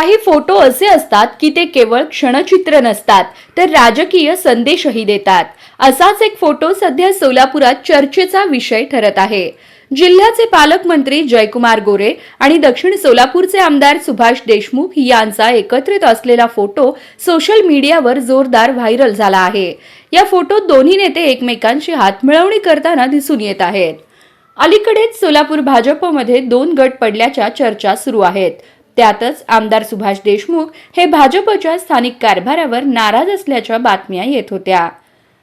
काही फोटो असे असतात की ते केवळ क्षणचित्र नसतात तर राजकीय संदेशही देतात. असाच एक फोटो सध्या सोलापुरात चर्चेचा विषय ठरत आहे. जिल्ह्याचे पालकमंत्री जयकुमार गोरे आणि दक्षिण सोलापूरचे आमदार सुभाष देशमुख यांचा एकत्रित असलेला फोटो सोशल मीडियावर जोरदार व्हायरल झाला आहे. या फोटोत दोन्ही नेते एकमेकांशी हातमिळवणी करताना दिसून येत आहेत. अलीकडेच सोलापूर भाजपमध्ये दोन गट पडल्याच्या चर्चा सुरू आहेत. त्यातच आमदार सुभाष देशमुख हे भाजपच्या स्थानिक कारभारावर नाराज असल्याच्या बातम्या येत होत्या.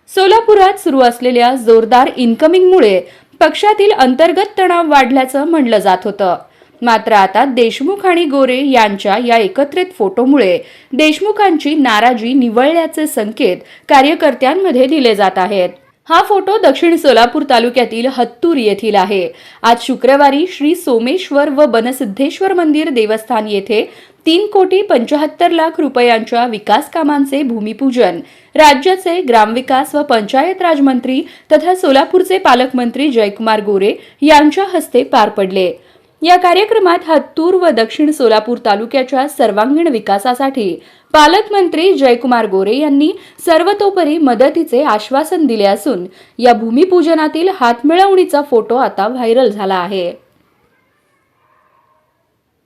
सोलापुरात सुरू असलेल्या जोरदार इन्कमिंगमुळे पक्षातील अंतर्गत तणाव वाढल्याचं म्हणलं जात होतं. मात्र आता देशमुख आणि गोरे यांच्या या एकत्रित फोटोमुळे देशमुखांची नाराजी निवळल्याचे संकेत कार्यकर्त्यांमध्ये दिले जात आहेत. हा फोटो दक्षिण सोलापूर तालुक्यातील हत्तूर येथील आहे. आज शुक्रवारी श्री सोमेश्वर व बनसिद्धेश्वर मंदिर देवस्थान येथे तीन कोटी पंचाहत्तर लाख रुपयांच्या विकास कामांचे भूमिपूजन राज्याचे ग्रामविकास व पंचायत राज मंत्री तथा सोलापूरचे पालकमंत्री जयकुमार गोरे यांच्या हस्ते पार पडले. या कार्यक्रमात हत्तूर व दक्षिण सोलापूर तालुक्याच्या सर्वांगीण विकासासाठी पालकमंत्री जयकुमार गोरे यांनी सर्वतोपरी मदतीचे आश्वासन दिले असून या भूमिपूजनातील हातमिळवणीचा फोटो आता व्हायरल झाला आहे.